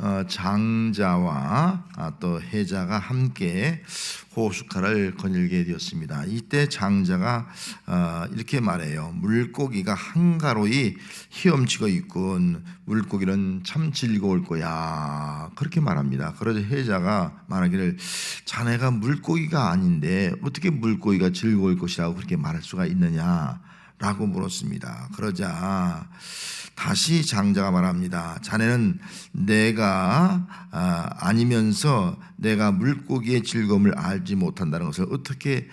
어, 장자와 아, 또 해자가 함께 호숫가를 거닐게 되었습니다. 이때 장자가 어, 이렇게 말해요. 물고기가 한가로이 헤엄치고 있군. 물고기는 참 즐거울 거야. 그렇게 말합니다. 그러자 해자가 말하기를 자네가 물고기가 아닌데 어떻게 물고기가 즐거울 것이라고 그렇게 말할 수가 있느냐? 라고 물었습니다. 그러자 다시 장자가 말합니다. 자네는 내가 아, 아니면서 내가 물고기의 즐거움을 알지 못한다는 것을 어떻게 에,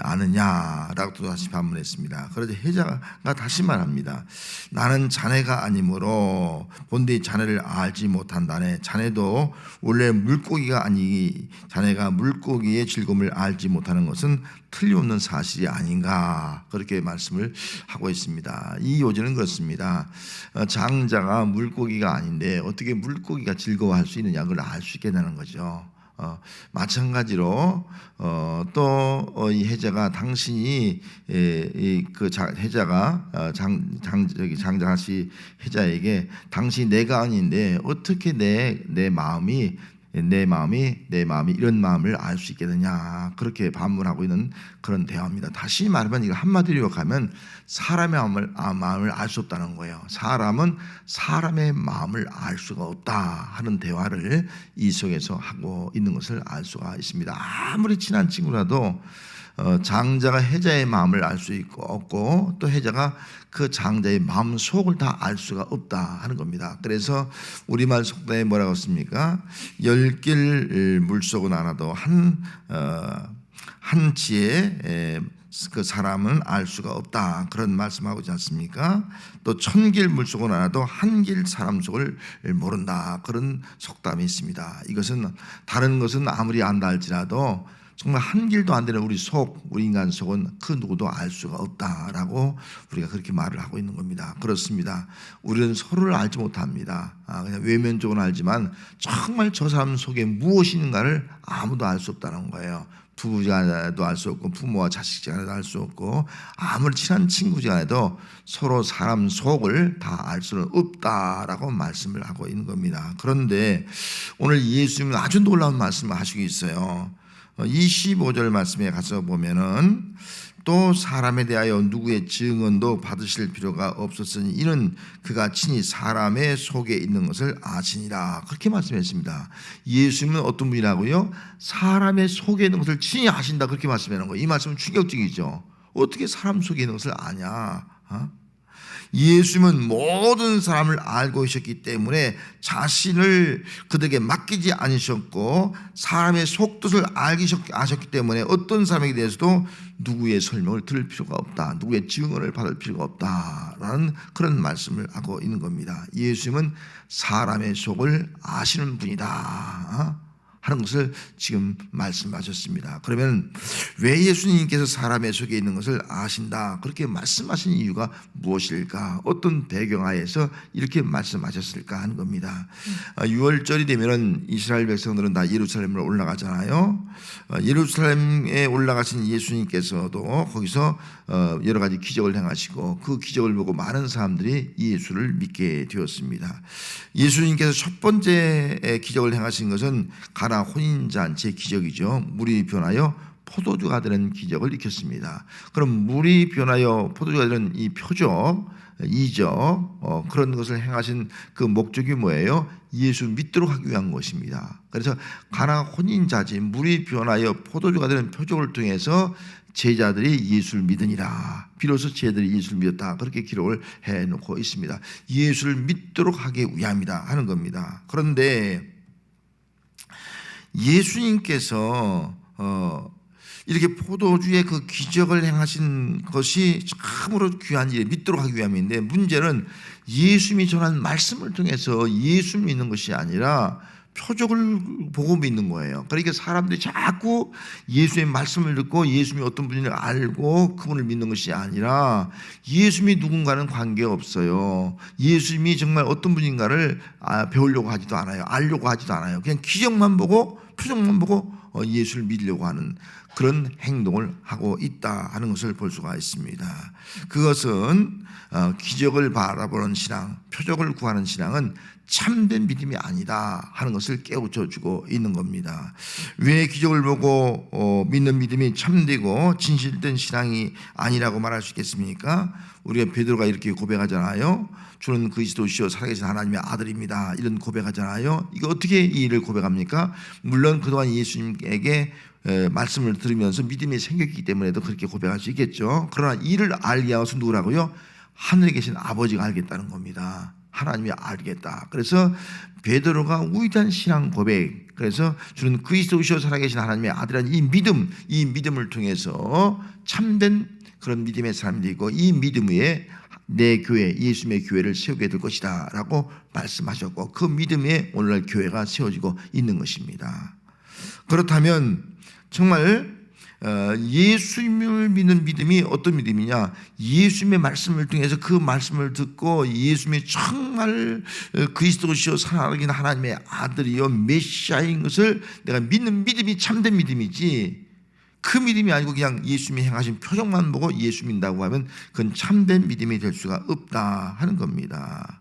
아느냐라고 또 다시 반문했습니다. 그러자 해자가 다시 말합니다. 나는 자네가 아니므로 본디 자네를 알지 못한다네. 자네도 원래 물고기가 아니 자네가 물고기의 즐거움을 알지 못하는 것은 틀림없는 사실이 아닌가 그렇게 말씀을 하고 있습니다. 이 요지는 그렇습니다. 어, 장자가 물고기가 아닌데 어떻게 물고기가 즐거워할 수 있느냐 그걸 알 수 있게 되는 거죠. 어, 마찬가지로 어, 또이 해자가 당신이 예, 이, 그 자, 해자가 어, 장, 장 저기 장자씨 해자에게 당신 내가 아닌데 어떻게 내 내 마음이 내 마음이 내 마음이 이런 마음을 알 수 있게 되냐 그렇게 반문하고 있는 그런 대화입니다. 다시 말하면 이거 한마디로 가면 사람의 마음을 아, 마음을 알 수 없다는 거예요. 사람은 사람의 마음을 알 수가 없다 하는 대화를 이 속에서 하고 있는 것을 알 수가 있습니다. 아무리 친한 친구라도 어, 장자가 해자의 마음을 알 수 있고 없고 또 해자가 그 장자의 마음 속을 다 알 수가 없다 하는 겁니다. 그래서 우리말 속담에 뭐라고 씁니까? 열길 물속은 알아도 한 어, 한치의 에, 그 사람은 알 수가 없다 그런 말씀하고 있지 않습니까? 또 천길 물속은 알아도 한 길 사람 속을 모른다 그런 속담이 있습니다. 이것은 다른 것은 아무리 안다 할지라도 정말 한 길도 안 되는 우리 속, 우리 인간 속은 그 누구도 알 수가 없다라고 우리가 그렇게 말을 하고 있는 겁니다. 그렇습니다. 우리는 서로를 알지 못합니다. 아, 그냥 외면적으로 알지만 정말 저 사람 속에 무엇이 있는가를 아무도 알 수 없다는 거예요. 부부간에도 알 수 없고 부모와 자식간에도 알 수 없고 아무리 친한 친구간에도 서로 사람 속을 다 알 수는 없다라고 말씀을 하고 있는 겁니다. 그런데 오늘 예수님은 아주 놀라운 말씀을 하시고 있어요. 25절 말씀에 가서 보면은 또 사람에 대하여 누구의 증언도 받으실 필요가 없었으니 이는 그가 친히 사람의 속에 있는 것을 아시니라 그렇게 말씀했습니다. 예수님은 어떤 분이라고요? 사람의 속에 있는 것을 친히 아신다 그렇게 말씀하는 거예요. 이 말씀은 충격적이죠. 어떻게 사람 속에 있는 것을 아냐? 어? 예수님은 모든 사람을 알고 계셨기 때문에 자신을 그들에게 맡기지 않으셨고 사람의 속뜻을 알기 아셨기 때문에 어떤 사람에게 대해서도 누구의 설명을 들을 필요가 없다. 누구의 증언을 받을 필요가 없다라는 그런 말씀을 하고 있는 겁니다. 예수님은 사람의 속을 아시는 분이다. 하는 것을 지금 말씀하셨습니다. 그러면 왜 예수님께서 사람의 속에 있는 것을 아신다 그렇게 말씀하신 이유가 무엇일까? 어떤 배경하에서 이렇게 말씀하셨을까 하는 겁니다. 6월절이 되면은 이스라엘 백성들은 다 예루살렘으로 올라가잖아요. 어, 예루살렘에 올라가신 예수님께서도 거기서 어, 여러 가지 기적을 행하시고 그 기적을 보고 많은 사람들이 예수를 믿게 되었습니다. 예수님께서 첫 번째 기적을 행하신 것은 가나 혼인잔치의 기적이죠. 물이 변하여 포도주가 되는 기적을 일으켰습니다. 그럼 물이 변하여 포도주가 되는 이 표적, 이적 어, 그런 것을 행하신 그 목적이 뭐예요? 예수 믿도록 하기 위한 것입니다. 그래서 가나 혼인자지 물이 변하여 포도주가 되는 표적을 통해서 제자들이 예수를 믿으니라. 비로소 제자들이 예수를 믿었다. 그렇게 기록을 해 놓고 있습니다. 예수를 믿도록 하기 위함이다 하는 겁니다. 그런데 예수님께서 어 이렇게 포도주의 그 기적을 행하신 것이 참으로 귀한 일, 믿도록 하기 위함인데 문제는 예수님이 전한 말씀을 통해서 예수 믿는 것이 아니라 표적을 보고 믿는 거예요. 그러니까 사람들이 자꾸 예수의 말씀을 듣고 예수님이 어떤 분인지 알고 그분을 믿는 것이 아니라 예수님이 누군가는 관계없어요. 예수님이 정말 어떤 분인가를 아, 배우려고 하지도 않아요. 알려고 하지도 않아요. 그냥 기적만 보고 표정만 보고 어, 예수를 믿으려고 하는 그런 행동을 하고 있다 하는 것을 볼 수가 있습니다. 그것은 어, 기적을 바라보는 신앙, 표적을 구하는 신앙은 참된 믿음이 아니다 하는 것을 깨우쳐 주고 있는 겁니다. 왜 기적을 보고 어, 믿는 믿음이 참되고 진실된 신앙이 아니라고 말할 수 있겠습니까? 우리가 베드로가 이렇게 고백하잖아요. 주는 그리스도시요 살아계신 하나님의 아들입니다. 이런 고백하잖아요. 이거 어떻게 이 일을 고백합니까? 물론 그동안 예수님에게 에, 말씀을 들으면서 믿음이 생겼기 때문에도 그렇게 고백할 수 있겠죠. 그러나 이를 알게 하고서 누구라고요? 하늘에 계신 아버지가 알겠다는 겁니다. 하나님이 알겠다. 그래서 베드로가 위대한 신앙 고백. 그래서 주는 그리스도시요 살아계신 하나님의 아들이라는 이 믿음, 이 믿음을 통해서 참된 그런 믿음의 사람이 되고 이 믿음 위에 내 교회, 예수님의 교회를 세우게 될 것이다라고 말씀하셨고 그 믿음에 오늘날 교회가 세워지고 있는 것입니다. 그렇다면 정말 어, 예수님을 믿는 믿음이 어떤 믿음이냐? 예수님의 말씀을 통해서 그 말씀을 듣고 예수님이 정말 어, 그리스도시요 살아계신 하나님의 아들이요 메시아인 것을 내가 믿는 믿음이 참된 믿음이지. 그 믿음이 아니고 그냥 예수님이 행하신 표정만 보고 예수 믿는다고 하면 그건 참된 믿음이 될 수가 없다 하는 겁니다.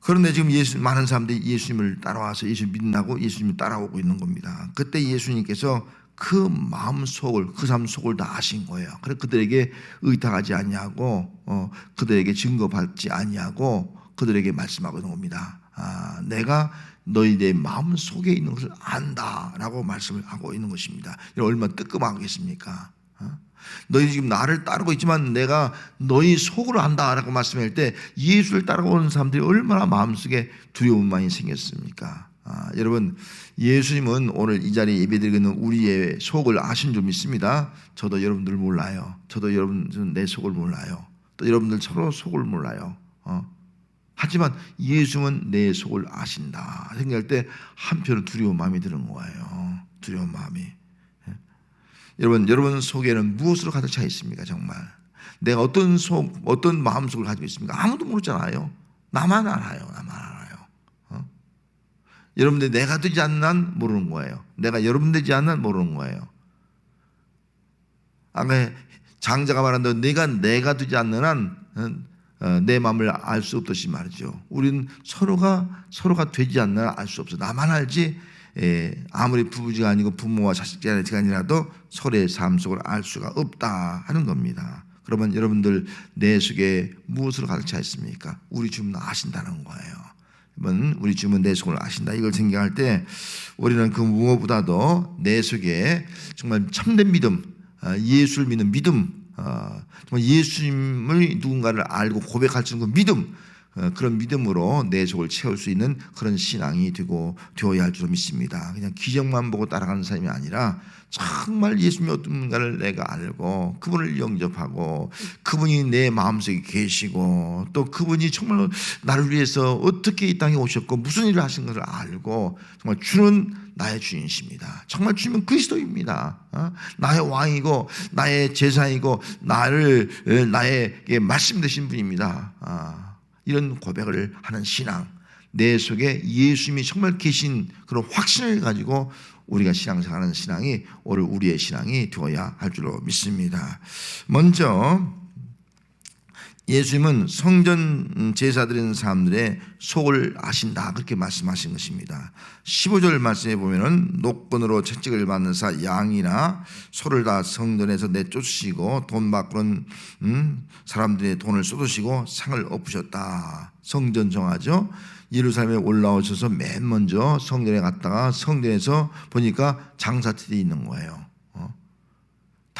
그런데 지금 예수 많은 사람들이 예수님을 따라와서 예수 믿는다고 예수님을 따라오고 있는 겁니다. 그때 예수님께서 그 마음 속을 그 사람 속을 다 아신 거예요. 그래서 그들에게 의탁하지 아니하고 어, 그들에게 증거 받지 아니하고 그들에게 말씀하고 있는 겁니다. 아, 내가 너희 내 마음 속에 있는 것을 안다라고 말씀을 하고 있는 것입니다. 얼마나 뜨끔하겠습니까? 어? 너희 지금 나를 따르고 있지만 내가 너희 속으로 안다라고 말씀할 때 예수를 따라오는 사람들이 얼마나 마음속에 두려움만이 생겼습니까? 아, 여러분 예수님은 오늘 이 자리에 예배드리고 있는 우리의 속을 아신 줄 믿습니다. 저도 여러분들 몰라요. 저도 여러분들 내 속을 몰라요. 또 여러분들 서로 속을 몰라요. 어? 하지만 예수는 내 속을 아신다 생각할 때 한편은 두려운 마음이 드는 거예요. 두려운 마음이. 예? 여러분, 여러분 속에는 무엇으로 가득 차 있습니까? 정말 내가 어떤 속, 어떤 마음 속을 가지고 있습니까? 아무도 모르잖아요. 나만 알아요. 나만 알아요. 어? 여러분들 내가 되지 않는 한 모르는 거예요. 내가 여러분 되지 않는 한 모르는 거예요. 아까 장자가 말한다. 내가 내가 되지 않는 한 어, 내 마음을 알 수 없듯이 말이죠. 우리는 서로가 서로가 되지 않나 알 수 없어. 나만 알지. 에, 아무리 부부지가 아니고 부모와 자식지간의 아니라도 서로의 삶 속을 알 수가 없다 하는 겁니다. 그러면 여러분들 내 속에 무엇으로 가득 차 있습니까? 우리 주님 아신다는 거예요. 여러분 우리 주님은 내 속을 아신다. 이걸 생각할 때 우리는 그 무엇보다도 내 속에 정말 참된 믿음, 어, 예수를 믿는 믿음, 어, 정말 예수님을 누군가를 알고 고백할 수 있는 그 믿음, 어, 그런 믿음으로 내 속을 채울 수 있는 그런 신앙이 되고 되어야 할 줄 믿습니다. 그냥 기적만 보고 따라가는 사람이 아니라 정말 예수님이 어떤 분가를 내가 알고 그분을 영접하고 그분이 내 마음속에 계시고 또 그분이 정말 나를 위해서 어떻게 이 땅에 오셨고 무슨 일을 하신 것을 알고 정말 주는 나의 주인이십니다. 정말 주님은 그리스도입니다. 어? 나의 왕이고 나의 제사이고 나를 나에게 말씀 되신 분입니다. 아. 이런 고백을 하는 신앙, 내 속에 예수님이 정말 계신 그런 확신을 가지고 우리가 신앙생활하는 신앙이 오늘 우리의 신앙이 되어야 할 줄로 믿습니다. 먼저 예수님은 성전 제사 드리는 사람들의 속을 아신다 그렇게 말씀하신 것입니다. 15절 말씀에 보면은 녹건으로 채찍을 받는 사 양이나 소를 다 성전에서 내쫓으시고 돈 받고는 음, 사람들의 돈을 쏟으시고 상을 엎으셨다. 성전 정하죠. 예루살렘에 올라오셔서 맨 먼저 성전에 갔다가 성전에서 보니까 장사틀이 있는 거예요.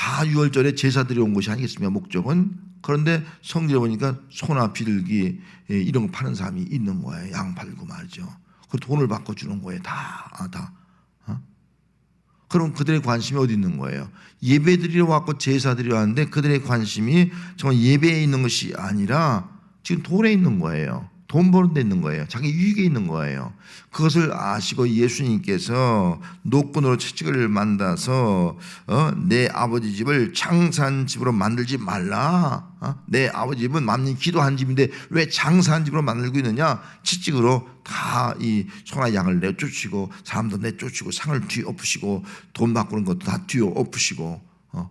어? 다 유월절에 제사들이 온 곳이 아니겠습니까? 목적은 그런데 성전에 보니까 소나 비둘기 예, 이런 거 파는 사람이 있는 거예요. 양 팔고 말이죠. 그 돈을 바꿔 주는 거예요. 다, 아, 다. 어? 그럼 그들의 관심이 어디 있는 거예요? 예배 드리러 왔고 제사 드리러 왔는데 그들의 관심이 정말 예배에 있는 것이 아니라 지금 돈에 있는 거예요. 돈 버는 데 있는 거예요. 자기 유익에 있는 거예요. 그것을 아시고 예수님께서 노끈으로 채찍을 만다서 어? 내 아버지 집을 장사한 집으로 만들지 말라. 어? 내 아버지 집은 만민 기도한 집인데 왜 장사한 집으로 만들고 있느냐? 채찍으로 다 이 소나 양을 내쫓으시고 사람도 내쫓으시고 상을 뒤엎으시고 돈 바꾸는 것도 다 뒤엎으시고 어?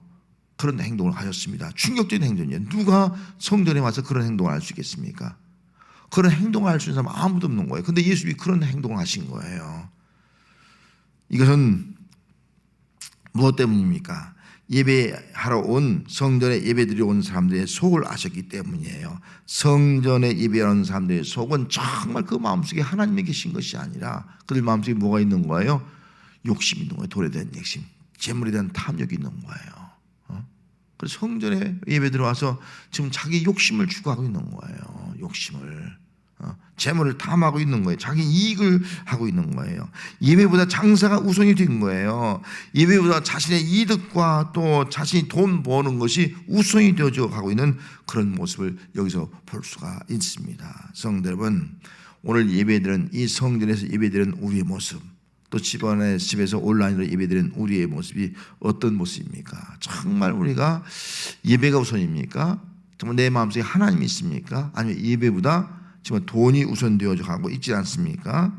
그런 행동을 하셨습니다. 충격적인 행동이에요. 누가 성전에 와서 그런 행동을 할 수 있겠습니까? 그런 행동을 할 수 있는 사람 아무도 없는 거예요. 근데 예수님이 그런 행동을 하신 거예요. 이것은 무엇 때문입니까? 예배하러 온 성전에 예배드리러 온 사람들의 속을 아셨기 때문이에요. 성전에 예배하는 사람들의 속은 정말 그 마음속에 하나님이 계신 것이 아니라 그들 마음속에 뭐가 있는 거예요? 욕심이 있는 거예요. 돌에 대한 욕심, 재물에 대한 탐욕이 있는 거예요. 어? 그래서 성전에 예배 들어와서 지금 자기 욕심을 추구하고 있는 거예요. 욕심을. 어, 재물을 탐하고 있는 거예요. 자기 이익을 하고 있는 거예요. 예배보다 장사가 우선이 된 거예요. 예배보다 자신의 이득과 또 자신이 돈 버는 것이 우선이 되어져 가고 있는 그런 모습을 여기서 볼 수가 있습니다. 성도 여러분, 오늘 예배드는 이 성전에서 예배드는 우리의 모습, 또 집안에 집에서 온라인으로 예배드리는 우리의 모습이 어떤 모습입니까? 정말 우리가 예배가 우선입니까? 정말 내 마음속에 하나님이 있습니까? 아니면 예배보다 지금 돈이 우선되어져 가고 있지 않습니까?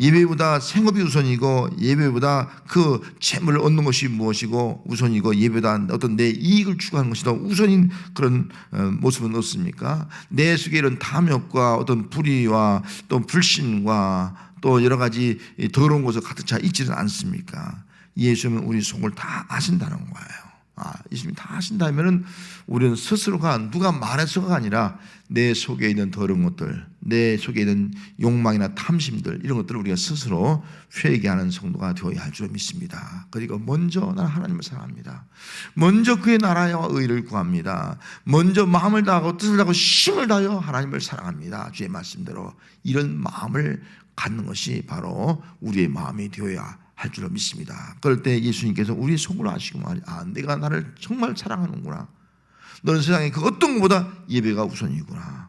예배보다 생업이 우선이고 예배보다 그 재물을 얻는 것이 무엇이고 우선이고 예배보다 어떤 내 이익을 추구하는 것이 더 우선인 그런 어, 모습은 없습니까? 내 속에 이런 탐욕과 어떤 불의와 또 불신과 또 여러 가지 더러운 것을 가득 차 있지는 않습니까? 예수님은 우리 속을 다 아신다는 거예요. 아, 예수님이 다 하신다면은 우리는 스스로가 누가 말해서가 아니라 내 속에 있는 더러운 것들, 내 속에 있는 욕망이나 탐심들 이런 것들을 우리가 스스로 회개하는 성도가 되어야 할 줄 믿습니다. 그리고 먼저 나는 하나님을 사랑합니다. 먼저 그의 나라와 의를 구합니다. 먼저 마음을 다하고 뜻을 다하고 힘을 다하여 하나님을 사랑합니다. 주의 말씀대로 이런 마음을 갖는 것이 바로 우리의 마음이 되어야 할 줄로 믿습니다. 그럴 때 예수님께서 우리 속을 아시고 아 내가 나를 정말 사랑하는구나. 너는 세상에 그 어떤 것보다 예배가 우선이구나.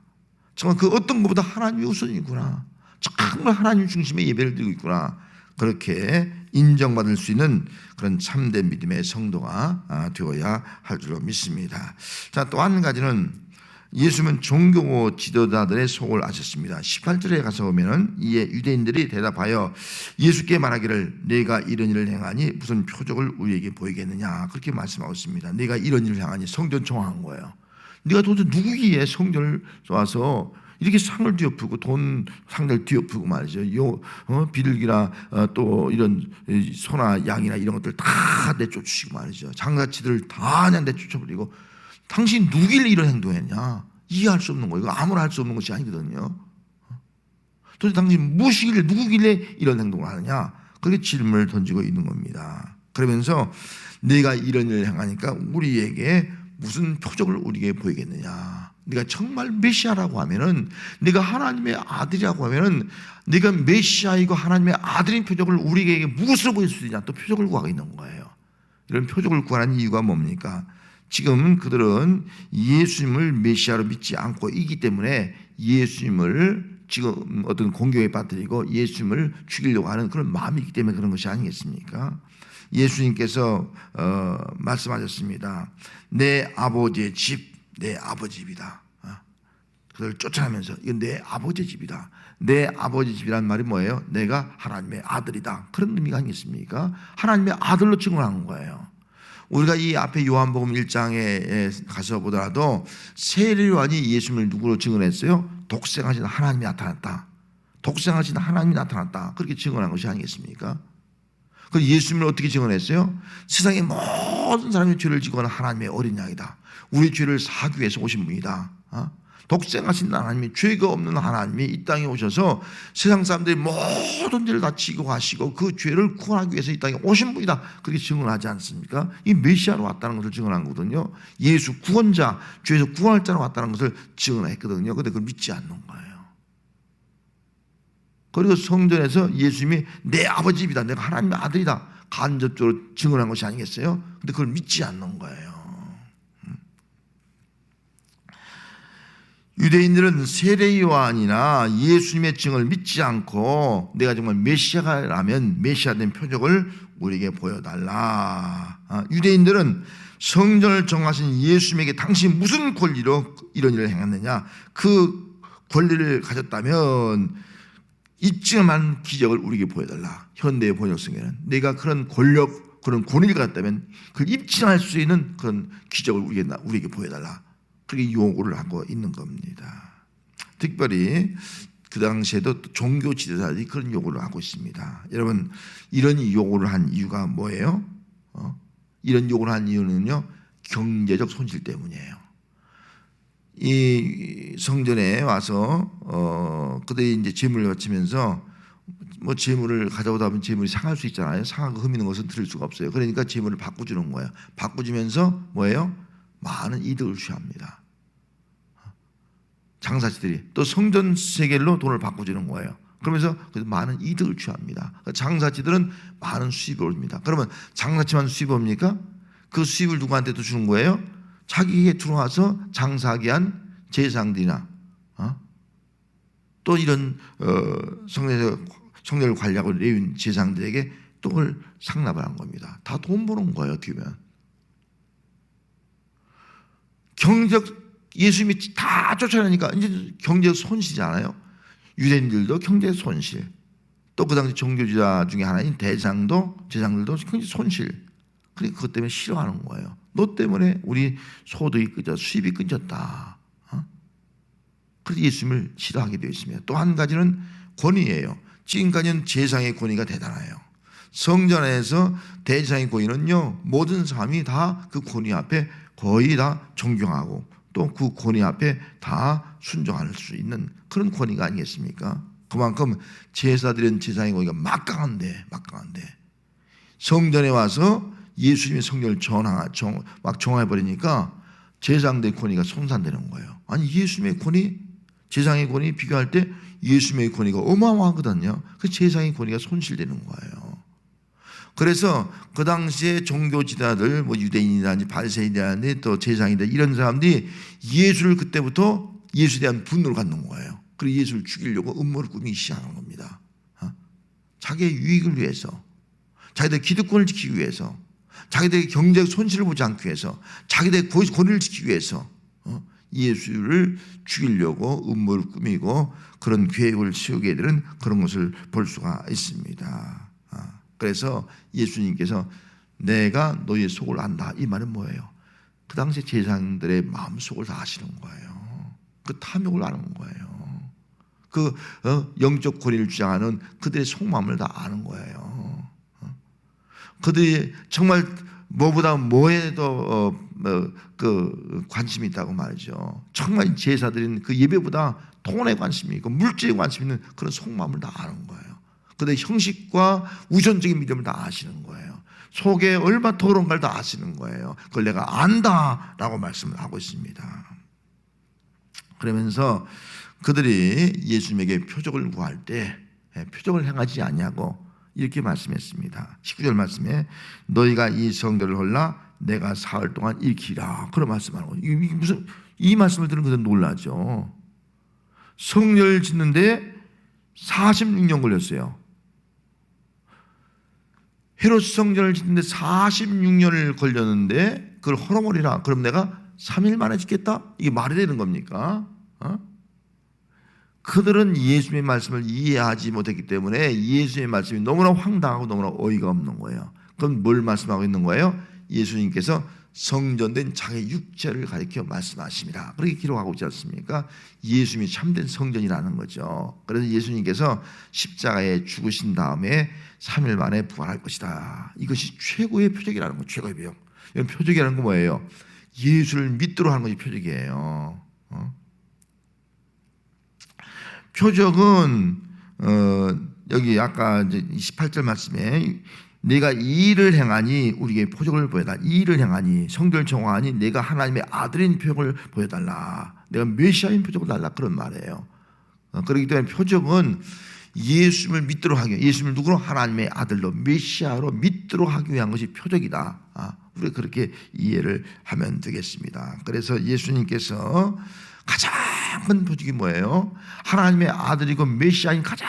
정말 그 어떤 것보다 하나님이 우선이구나. 정말 하나님 중심의 예배를 드리고 있구나. 그렇게 인정받을 수 있는 그런 참된 믿음의 성도가 아, 되어야 할 줄로 믿습니다. 자, 또 한 가지는 예수님은 종교 지도자들의 속을 아셨습니다. 18절에 가서 보면은 이에 유대인들이 대답하여 예수께 말하기를 내가 이런 일을 행하니 무슨 표적을 우리에게 보이겠느냐 그렇게 말씀하고 있습니다. 내가 이런 일을 행하니 성전 청한 거예요. 네가 도대체 누구기에 성전을 와서 이렇게 상을 뒤엎고 돈 상을 뒤엎고 말이죠. 요 어, 비둘기나 어, 또 이런 소나 양이나 이런 것들 다 내쫓으시고 말이죠. 장가치들 다 내쫓아버리고 당신 누길래 이런 행동했냐? 이해할 수 없는 거예요. 아무나 할 수 없는 것이 아니거든요. 도대체 당신 무엇이길래 누구길래 이런 행동을 하느냐? 그렇게 질문을 던지고 있는 겁니다. 그러면서 내가 이런 일을 행하니까 우리에게 무슨 표적을 우리에게 보이겠느냐? 네가 정말 메시아라고 하면은 네가 하나님의 아들이라고 하면은 네가 메시아이고 하나님의 아들인 표적을 우리에게 무엇으로 보일 수 있냐? 또 표적을 구하고 있는 거예요. 이런 표적을 구하는 이유가 뭡니까? 지금 그들은 예수님을 메시아로 믿지 않고 있기 때문에 예수님을 지금 어떤 공격에 빠뜨리고 예수님을 죽이려고 하는 그런 마음이 있기 때문에 그런 것이 아니겠습니까? 예수님께서 어, 말씀하셨습니다. 내 아버지의 집, 내 아버지 집이다. 어? 그걸 쫓아가면서 이건 내 아버지 집이다. 내 아버지 집이란 말이 뭐예요? 내가 하나님의 아들이다. 그런 의미가 아니겠습니까? 하나님의 아들로 증언한 거예요. 우리가 이 앞에 요한복음 1장에 가서 보더라도 세례요한이 예수님을 누구로 증언했어요? 독생하신 하나님이 나타났다. 독생하신 하나님이 나타났다. 그렇게 증언한 것이 아니겠습니까? 그 예수님을 어떻게 증언했어요? 세상의 모든 사람의 죄를 지고 하는 하나님의 어린 양이다. 우리 죄를 사기 위해서 오신 분이다. 어? 독생하신 하나님이 죄가 없는 하나님이 이 땅에 오셔서 세상 사람들이 모든 죄를 다 지고 가시고 그 죄를 구원하기 위해서 이 땅에 오신 분이다. 그렇게 증언하지 않습니까? 이 메시아로 왔다는 것을 증언한 거거든요. 예수 구원자, 죄에서 구원할 자로 왔다는 것을 증언했거든요. 근데 그걸 믿지 않는 거예요. 그리고 성전에서 예수님이 내 아버지 집이다. 내가 하나님의 아들이다. 간접적으로 증언한 것이 아니겠어요? 근데 그걸 믿지 않는 거예요. 유대인들은 세례 요한이나 예수님의 증을 믿지 않고 내가 정말 메시아라면 메시아된 표적을 우리에게 보여달라. 아, 유대인들은 성전을 정하신 예수님에게 당신 무슨 권리로 이런 일을 행했느냐? 그 권리를 가졌다면 입증한 기적을 우리에게 보여달라. 현대의 번역 성에는 내가 그런 권력, 그런 권위를 갖다면 그걸 입증할 수 있는 그런 기적을 우리에게, 우리에게 보여달라. 그렇게 요구를 하고 있는 겁니다. 특별히 그 당시에도 또 종교 지도자들이 그런 요구를 하고 있습니다. 여러분 이런 요구를 한 이유가 뭐예요? 어? 이런 요구를 한 이유는요 경제적 손실 때문이에요. 이 성전에 와서 어 그들이 이제 재물을 바치면서 뭐 재물을 가져오다 보면 재물이 상할 수 있잖아요. 상하고 흠있는 것은 들을 수가 없어요. 그러니까 재물을 바꿔주는 거예요. 바꿔주면서 뭐예요? 많은 이득을 취합니다. 장사치들이 또 성전 세겔로 돈을 바꿔주는 거예요. 그러면서 많은 이득을 취합니다. 그러니까 장사치들은 많은 수입을 올립니다. 그러면 장사치만 수입 옵니까? 그 수입을 누구한테도 주는 거예요? 자기에게 들어와서 장사하게 한 재상들이나 어? 또 이런 어, 성례 성례를 관리하고 레윈 재상들에게 또 그걸 상납을 한 겁니다. 다 돈 버는 거예요, 어떻게 보면. 경제적 예수님이 다 쫓아내니까 이제 경제 손실이잖아요. 유대인들도 경제 손실. 또 그 당시 종교지자 중에 하나인 대장도 제장들도 경제 손실. 그러니까 그것 때문에 싫어하는 거예요. 너 때문에 우리 소득이 끊겨 수입이 끊겼다. 어? 그래서 예수님을 싫어하게 되어 있습니다. 또 한 가지는 권위예요. 지금까지는 제상의 권위가 대단해요. 성전 에서 대제사장의 권위는요 모든 사람이 다 그 권위 앞에 거의 다 존경하고 또 그 권위 앞에 다 순종할 수 있는 그런 권위가 아니겠습니까? 그만큼 제사드린 제사의 권위가 막강한데 막강한데 성전에 와서 예수님의 성령을 전하, 정, 막 정해 버리니까 제사장의 권위가 손상되는 거예요. 아니 예수님의 권위, 제사장의 권위 비교할 때 예수님의 권위가 어마어마하거든요. 그 제사장의 권위가 손실되는 거예요. 그래서 그 당시에 종교 지도자들 뭐 유대인이라든지 바리새인이라든지 또 제사장이다 이런 사람들이 예수를 그때부터 예수에 대한 분노를 갖는 거예요. 그리고 예수를 죽이려고 음모를 꾸미기 시작하는 겁니다. 어? 자기의 유익을 위해서, 자기들 기득권을 지키기 위해서, 자기들의 경제적 손실을 보지 않기 위해서, 자기들의 권위를 지키기 위해서 어? 예수를 죽이려고 음모를 꾸미고 그런 계획을 세우게 되는 그런 것을 볼 수가 있습니다. 아, 그래서 예수님께서 내가 너의 속을 안다 이 말은 뭐예요? 그 당시 제사장들의 마음 속을 다 아시는 거예요. 그 탐욕을 아는 거예요. 그 어, 영적 권위를 주장하는 그들의 속마음을 다 아는 거예요. 어? 그들이 정말 뭐보다 뭐에 더 어, 그 관심이 있다고 말이죠. 정말 제사드린 그 예배보다 돈에 관심이 있고 물질에 관심 있는 그런 속마음을 다 아는 거예요. 그들의 형식과 우선적인 믿음을 다 아시는 거예요. 속에 얼마 더러운가를 다 아시는 거예요. 그걸 내가 안다라고 말씀을 하고 있습니다. 그러면서 그들이 예수님에게 표적을 구할 때 예, 표적을 행하지 않냐고 이렇게 말씀했습니다. 19절 말씀에 너희가 이 성도를 홀라 내가 사흘 동안 일키라 그런 거예요. 이게 무슨 이 말씀을 들은 것은 놀라죠. 성전을 짓는데 46년 걸렸어요. 헤롯 성전을 짓는데 46년을 걸렸는데 그걸 헐어버리라. 그럼 내가 3일 만에 짓겠다? 이게 말이 되는 겁니까? 어? 그들은 예수님의 말씀을 이해하지 못했기 때문에 예수님의 말씀이 너무나 황당하고 너무나 어이가 없는 거예요. 그럼 뭘 말씀하고 있는 거예요? 예수님께서 성전된 자기 육체를 가리켜 말씀하십니다. 그렇게 기록하고 있지 않습니까? 예수님이 참된 성전이라는 거죠. 그래서 예수님께서 십자가에 죽으신 다음에 3일 만에 부활할 것이다. 이것이 최고의 표적이라는 거, 최고의 표적. 이런 표적이라는 건 뭐예요? 예수를 믿도록 하는 것이 표적이에요. 어? 표적은 어, 여기 아까 이제 18절 말씀에 내가 이 일을 행하니 우리에게 표적을 보여달라. 이 일을 행하니 성결 정화하니 내가 하나님의 아들인 표적을 보여달라. 내가 메시아인 표적을 달라 그런 말이에요. 어, 그렇기 때문에 표적은 예수님을 믿도록 하기 예수님을 누구로 하나님의 아들로 메시아로 믿도록 하기 위한 것이 표적이다. 아, 우리가 그렇게 이해를 하면 되겠습니다. 그래서 예수님께서 가장 큰 표적이 뭐예요? 하나님의 아들이고 메시아인 가장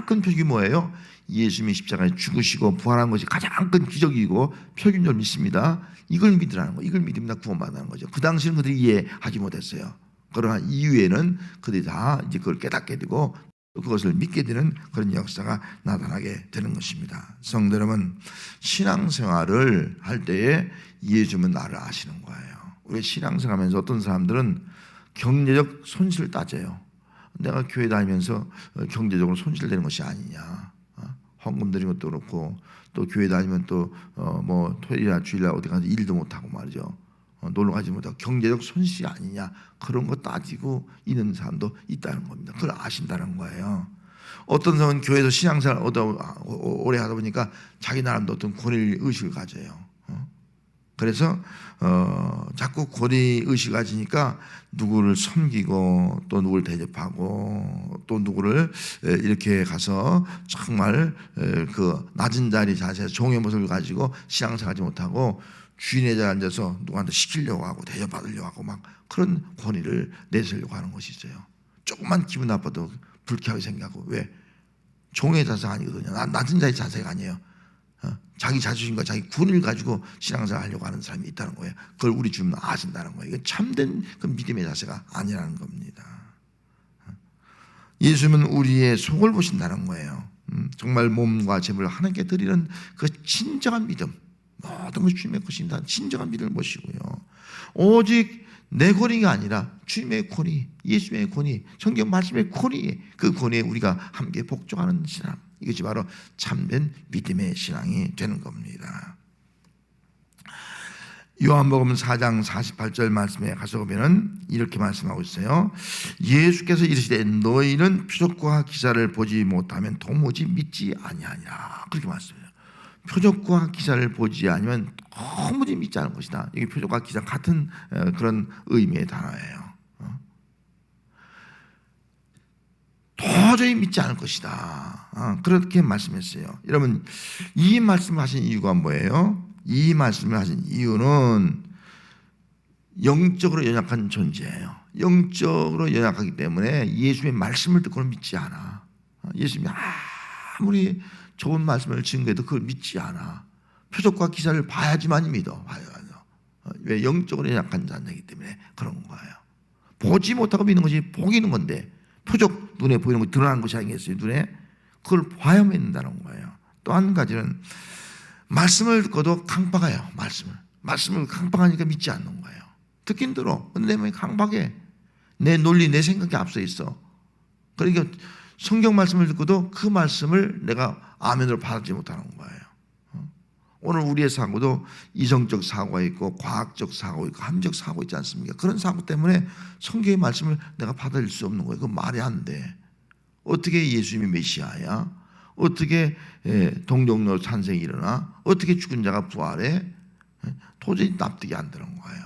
큰 표적이 뭐예요? 예수님이 십자가에 죽으시고 부활한 것이 가장 큰 기적이고 표적인 줄 믿습니다. 이걸 믿으라는 거, 이걸 믿으면 구원받는 거죠. 그 당시는 그들이 이해하지 못했어요. 그러나 이후에는 그들이 다 이제 그걸 깨닫게 되고 그것을 믿게 되는 그런 역사가 나타나게 되는 것입니다. 성도 여러분, 신앙생활을 할 때에 예수님은 나를 아시는 거예요. 우리 신앙생활 하면서 어떤 사람들은 경제적 손실을 따져요. 내가 교회 다니면서 경제적으로 손실되는 것이 아니냐. 어? 헌금 드린 것도 그렇고 또 교회 다니면 또뭐 토요일이나 주일날 어디 가서 일도 못 하고 말이죠. 어, 놀러 가지 못하고 경제적 손실이 아니냐 그런 거 따지고 있는 사람도 있다는 겁니다. 그걸 아신다는 거예요. 어떤 사람은 교회에서 신앙생활 얻어 오래 하다 보니까 자기 나름도 어떤 권위 의식을 가져요. 어? 그래서 어, 자꾸 권위 의식 가지니까 누구를 섬기고 또 누구를 대접하고 또 누구를 에, 이렇게 가서 정말 에, 그 낮은 자리 자세 종의 모습을 가지고 신앙생활하지 못하고 주인의 자리에 앉아서 누구한테 시키려고 하고 대접받으려고 하고 막 그런 권위를 내세우려고 하는 것이 있어요. 조금만 기분 나빠도 불쾌하게 생각하고 왜 종의 자세가 아니거든요. 나- 낮은 자의 자세가 아니에요. 어? 자기 자존심과 자기 군을 가지고 신앙생활 하려고 하는 사람이 있다는 거예요. 그걸 우리 주님은 아신다는 거예요. 이건 참된 그 믿음의 자세가 아니라는 겁니다. 어? 예수님은 우리의 속을 보신다는 거예요. 음, 정말 몸과 재물을 하나님께 드리는 그 진정한 믿음. 모든 것이 주님의 것입니다. 진정한 믿음을 보시고요. 오직 내 권위가 아니라 주님의 권위, 예수님의 권위, 성경 말씀의 권위, 그 권위에 우리가 함께 복종하는 신앙. 이것이 바로 참된 믿음의 신앙이 되는 겁니다. 요한복음 4장 48절 말씀에 가서 보면은 이렇게 말씀하고 있어요. 예수께서 이르시되 너희는 표적과 기사를 보지 못하면 도무지 믿지 아니하니라. 그렇게 말씀해요. 표적과 기사를 보지 아니면 도무지 믿지 않을 것이다. 이게 표적과 기사 같은 어, 그런 의미의 단어예요. 어? 도저히 믿지 않을 것이다. 어, 그렇게 말씀했어요. 여러분 이 말씀하신 이유가 뭐예요? 이 말씀을 하신 이유는 영적으로 연약한 존재예요. 영적으로 연약하기 때문에 예수의 말씀을 듣고는 믿지 않아. 어, 예수님이 아무리 좋은 말씀을 증거해도 그걸 믿지 않아. 표적과 기사를 봐야지만 믿어. 봐야죠. 어, 왜 영적으로 연약한 자이기 때문에 그런 거예요. 보지 못하고 믿는 것이 보이는 건데 표적 눈에 보이는 거 드러나는 것이 아니겠어요 눈에 그걸 믿는다는 거예요. 또 한 가지는 말씀을 듣고도 강박해요. 말씀을 말씀을 강박하니까 믿지 않는 거예요. 듣긴 들어. 근데 내 강박해. 내 논리, 내 생각이 앞서 있어. 그러니까 성경 말씀을 듣고도 그 말씀을 내가 아멘으로 받지 못하는 거예요. 어? 오늘 우리의 사고도 이성적 사고가 있고 과학적 사고 있고 함적 사고 있지 않습니까? 그런 사고 때문에 성경의 말씀을 내가 받아들일 수 없는 거예요. 그 말이 안 돼. 어떻게 예수님이 메시아야? 어떻게 예, 동정로 탄생이 일어나? 어떻게 죽은 자가 부활해? 예, 도저히 납득이 안 되는 거예요.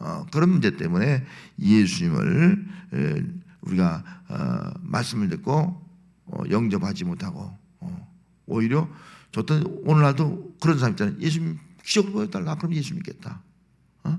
어, 그런 문제 때문에 예수님을 에, 우리가 어, 말씀을 듣고 어, 영접하지 못하고 어, 오히려 저도 오늘날도 그런 사람 있잖아요. 예수님 기적을 보여달라. 그럼 예수 믿겠다. 어?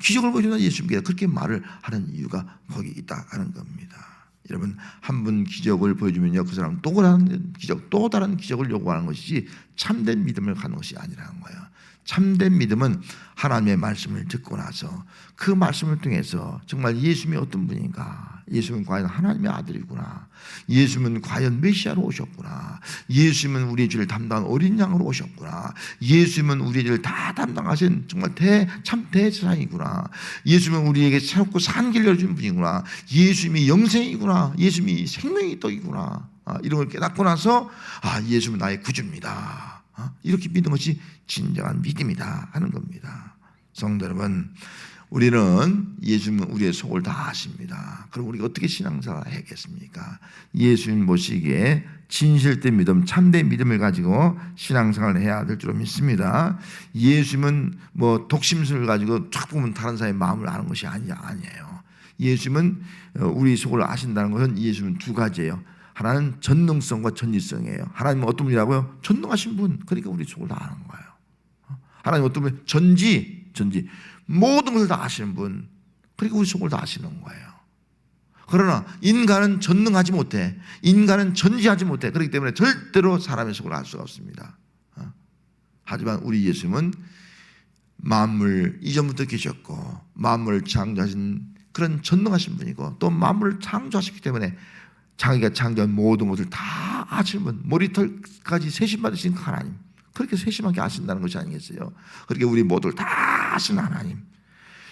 기적을 보여준다. 예수 믿겠다. 그렇게 말을 하는 이유가 거기 있다 하는 겁니다. 여러분 한 분 기적을 보여주면요 그 사람 또 다른 기적 또 다른 기적을 요구하는 것이지 참된 믿음을 갖는 것이 아니라는 거예요. 참된 믿음은 하나님의 말씀을 듣고 나서 그 말씀을 통해서 정말 예수님이 어떤 분인가? 예수님은 과연 하나님의 아들이구나. 예수님은 과연 메시아로 오셨구나. 예수님은 우리의 죄를 담당한 어린 양으로 오셨구나. 예수님은 우리의 죄를 다 담당하신 정말 대, 참 대세상이구나. 예수님은 우리에게 새롭고 산길 열어준 분이구나. 예수님이 영생이구나. 예수님이 생명의 떡이구나. 아, 이런 걸 깨닫고 나서 아 예수님은 나의 구주입니다. 어? 이렇게 믿는 것이 진정한 믿음이다 하는 겁니다. 성도 여러분, 우리는 예수님은 우리의 속을 다 아십니다. 그럼 우리가 어떻게 신앙생활을 해야겠습니까? 예수님 모시기에 진실된 믿음, 참된 믿음을 가지고 신앙생활을 해야 될 줄로 믿습니다. 예수님은 뭐 독심술을 가지고 쫙 보면 다른 사람의 마음을 아는 것이 아니, 아니에요. 예수님은 어, 우리 속을 아신다는 것은 예수님은 두 가지예요. 하나는 전능성과 전지성이에요. 하나님은 어떤 분이라고요? 전능하신 분. 그러니까 우리 속을 다 아는 거예요. 하나님 어떤 분? 전지, 전지. 모든 것을 다 아시는 분. 그리고 우리 속을 다 아시는 거예요. 그러나 인간은 전능하지 못해. 인간은 전지하지 못해. 그렇기 때문에 절대로 사람의 속을 알 수가 없습니다. 어? 하지만 우리 예수님은 만물 이전부터 계셨고 만물을 창조하신 그런 전능하신 분이고 또 만물을 창조하셨기 때문에 자기가 창조한 모든 것을 다 아시는 분 머리털까지 세심받으신 그 하나님 그렇게 세심하게 아신다는 것이 아니겠어요? 그렇게 우리 모두를 다 아시는 하나님.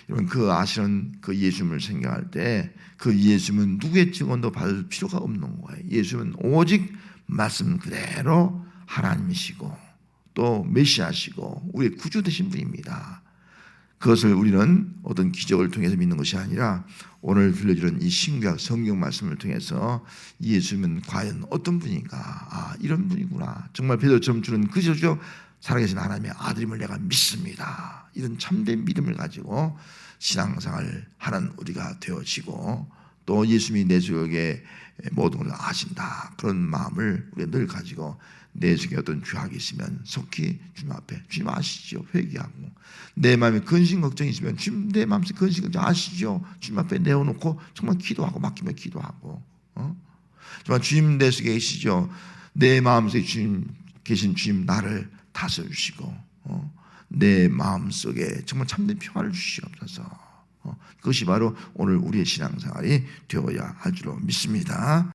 여러분 그 아시는 그 예수님을 생각할 때 그 예수님은 누구의 증언도 받을 필요가 없는 거예요. 예수님은 오직 말씀 그대로 하나님이시고 또 메시아시고 우리의 구주 되신 분입니다. 그것을 우리는 어떤 기적을 통해서 믿는 것이 아니라 오늘 들려주는 이 신약 성경 말씀을 통해서 예수님은 과연 어떤 분인가? 아, 이런 분이구나. 정말 베드로처럼 주는 그저저 살아계신 하나님의 아들임을 내가 믿습니다. 이런 참된 믿음을 가지고 신앙생활을 하는 우리가 되어지고 또 예수님이 내 속에 모든 걸 아신다. 그런 마음을 우리가 늘 가지고 내 속에 어떤 죄악이 있으면 속히 주님 앞에 주님 아시죠 회개하고 내 마음에 근심 걱정이 있으면 주님 내 마음속에 근심 걱정 아시죠 주님 앞에 내어놓고 정말 기도하고 맡기며 기도하고 어? 정말 주님 내 속에 계시죠 내 마음속에 주님 계신 주님 나를 다스려 주시고 어? 내 마음속에 정말 참된 평화를 주시옵소서 어? 그것이 바로 오늘 우리의 신앙생활이 되어야 할 줄로 믿습니다.